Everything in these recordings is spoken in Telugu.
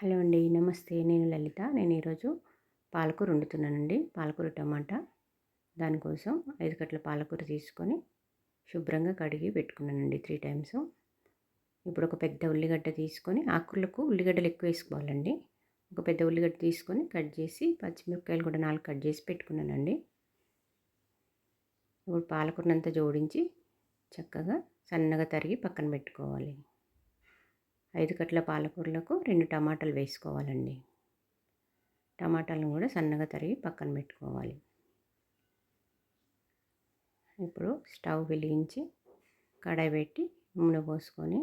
హలో అండి నమస్తే. నేను లలిత. నేను ఈరోజు పాలకూర వండుతున్నానండి. పాలకూర టమాటా. దానికోసం ఐదు కట్టల పాలకూర తీసుకొని శుభ్రంగా కడిగి పెట్టుకున్నానండి త్రీ టైమ్స్. ఇప్పుడు ఒక పెద్ద ఉల్లిగడ్డ తీసుకొని ఆకులకు ఉల్లిగడ్డలు ఎక్కువ వేసుకోవాలండి. ఒక పెద్ద ఉల్లిగడ్డ తీసుకొని కట్ చేసి పచ్చిమిరపకాయలు కూడా నాలుగు కట్ చేసి పెట్టుకున్నానండి. ఇప్పుడు పాలకూరనంతా జోడించి చక్కగా సన్నగా తరిగి పక్కన పెట్టుకోవాలి. ఐదు కట్ల పాలకూరలకు రెండు టమాటాలు వేసుకోవాలండి. టమాటాలను కూడా సన్నగా తరిగి పక్కన పెట్టుకోవాలి. ఇప్పుడు స్టవ్ వెలిగించి కడాయి పెట్టి నూనె పోసుకొని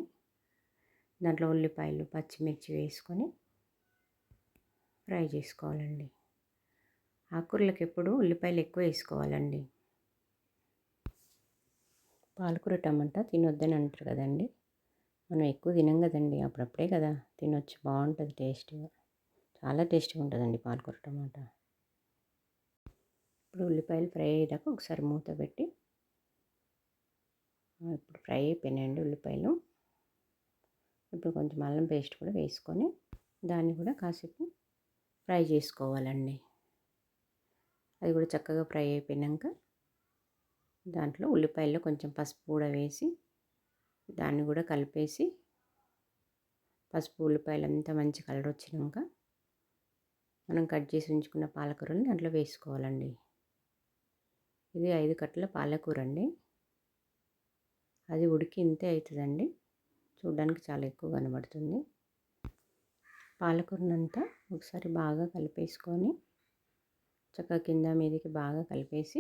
దాంట్లో ఉల్లిపాయలు పచ్చిమిర్చి వేసుకొని ఫ్రై చేసుకోవాలండి. ఆకుకూరలకు ఎప్పుడు ఉల్లిపాయలు ఎక్కువ వేసుకోవాలండి. పాలకూర టమాటా తినొద్దని అంటారు కదండి. మనం ఎక్కువ తినం కదండి. అప్పుడప్పుడే కదా తినొచ్చు. బాగుంటుంది టేస్ట్గా. చాలా టేస్ట్గా ఉంటుందండి పాలకూర టమాటా. ఇప్పుడు ఉల్లిపాయలు ఫ్రై అయ్యేదాకా ఒకసారి మూత పెట్టి ఇప్పుడు ఫ్రై అయిపోయినాయండి ఉల్లిపాయలు. ఇప్పుడు కొంచెం అల్లం పేస్ట్ కూడా వేసుకొని దాన్ని కూడా కాసేపు ఫ్రై చేసుకోవాలండి. అది కూడా చక్కగా ఫ్రై అయిపోయినాక దాంట్లో ఉల్లిపాయల్లో కొంచెం పసుపు కూడా వేసి దాన్ని కూడా కలిపేసి పసుపు ఉల్లిపాయలు అంతా మంచి కలర్ వచ్చినాక మనం కట్ చేసి ఉంచుకున్న పాలకూరని దాంట్లో వేసుకోవాలండి. ఇది ఐదు కట్టల పాలకూర అండి. అది ఉడికి ఇంతే అవుతుందండి. చూడడానికి చాలా ఎక్కువ కనబడుతుంది. పాలకూరనంతా ఒకసారి బాగా కలిపేసుకొని చక్కగా కింద మీదకి బాగా కలిపేసి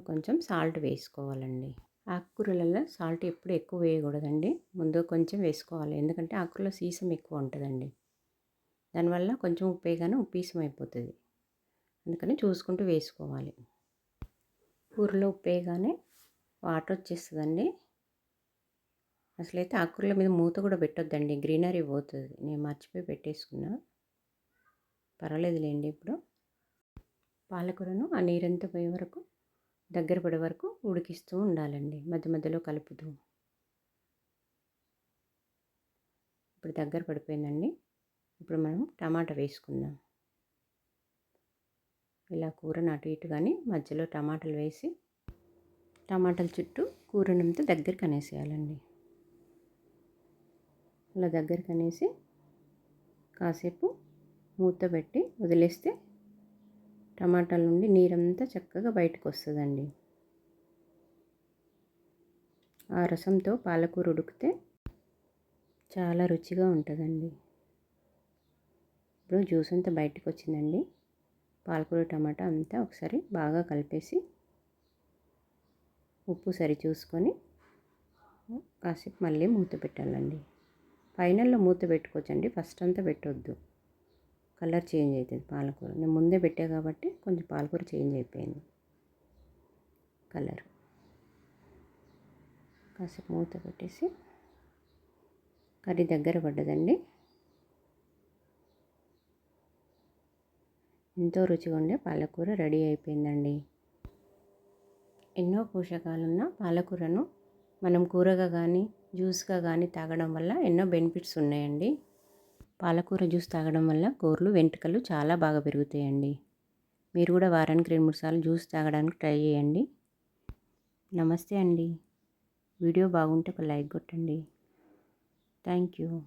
కొంచెం సాల్ట్ వేసుకోవాలండి. ఆకుకూరలలో సాల్ట్ ఎప్పుడు ఎక్కువ వేయకూడదండి. ముందు కొంచెం వేసుకోవాలి. ఎందుకంటే ఆకుకూరలో సీసం ఎక్కువ ఉంటుందండి. దానివల్ల కొంచెం ఉప్పు వేయగానే ఉప్పీసం అయిపోతుంది. అందుకని చూసుకుంటూ వేసుకోవాలి. కూరలో ఉప్పు వేయగానే వాటర్ వచ్చేస్తుందండి. అసలైతే ఆకుకూరల మీద మూత కూడా పెట్టొద్దండి. గ్రీనరీ పోతుంది. నేను మర్చిపోయి పెట్టేసుకున్నా. పర్వాలేదులేండి ఇప్పుడు. పాలకూరను ఆ నీరంతా పోయే వరకు దగ్గర పడే వరకు ఉడికిస్తూ ఉండాలండి. మధ్య మధ్యలో కలుపుతూ. ఇప్పుడు దగ్గర పడిపోయిందండి. ఇప్పుడు మనం టమాటా వేసుకుందాం. ఇలా కూరను అటు ఇటు కానీ మధ్యలో టమాటాలు వేసి టమాటాల చుట్టూ కూరనంతా దగ్గర అనేసేయాలండి ఇలా దగ్గర కనేసి కాసేపు మూత పెట్టి వదిలేస్తే టమాటాల నుండి నీరంతా చక్కగా బయటకు వస్తుందండి ఆ రసంతో పాలకూర ఉడికితే చాలా రుచిగా ఉంటుందండి. ఇప్పుడు జ్యూస్ అంతా బయటకు వచ్చిందండి పాలకూర టమాటా అంతా ఒకసారి బాగా కలిపేసి ఉప్పు సరి చూసుకొని కాసేపు మళ్ళీ మూత పెట్టాలండి. ఫైనల్లో మూత పెట్టుకోవచ్చండి. ఫస్ట్ అంతా పెట్టొద్దు. కలర్ చేంజ్ అవుతుంది పాలకూర. నేను ముందే పెట్టా కాబట్టి కొంచెం పాలకూర చేంజ్ అయిపోయింది. కలర్. కాసేపు మూత పెట్టేసి కర్రీ దగ్గర పడ్డదండి. ఎంతో రుచిగా ఉండే పాలకూర రెడీ అయిపోయిందండి. ఎన్నో పోషకాలున్న పాలకూరను మనం కూరగా కానీ జ్యూస్గా కానీ తాగడం వల్ల ఎన్నో బెనిఫిట్స్ ఉన్నాయండి. పాలకూర జ్యూస్ తాగడం వల్ల గోర్లు వెంట్రుకలు చాలా బాగా పెరుగుతాయండి. మీరు కూడా వారానికి రెండు మూడు సార్లు జ్యూస్ తాగడానికి ట్రై చేయండి. నమస్తే అండి. వీడియో బాగుంటే ఒక లైక్ కొట్టండి. Thank you.